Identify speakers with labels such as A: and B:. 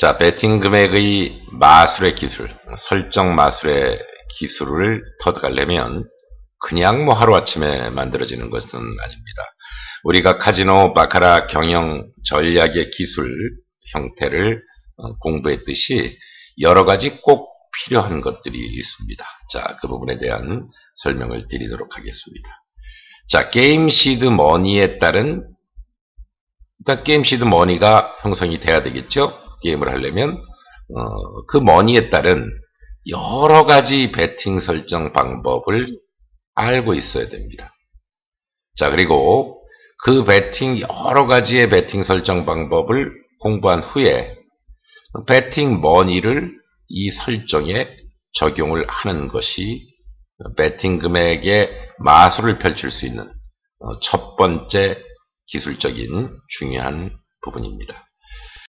A: 자, 베팅 금액의 마술의 기술, 설정 마술의 기술을 터득하려면 그냥 뭐 하루아침에 만들어지는 것은 아닙니다. 우리가 카지노 바카라 경영 전략의 기술 형태를 어, 공부했듯이 여러 가지 꼭 필요한 것들이 있습니다. 자, 그 부분에 대한 설명을 드리도록 하겠습니다. 자, 게임 시드 머니에 따른 일단 게임 시드 머니가 형성이 돼야 되겠죠. 게임을 하려면 어, 그 머니에 따른 여러 가지 베팅 설정 방법을 알고 있어야 됩니다. 자, 그리고 그 베팅 여러 가지의 베팅 설정 방법을 공부한 후에 베팅 머니를 이 설정에 적용을 하는 것이 베팅 금액의 마술을 펼칠 수 있는 어, 첫 번째 기술적인 중요한 부분입니다.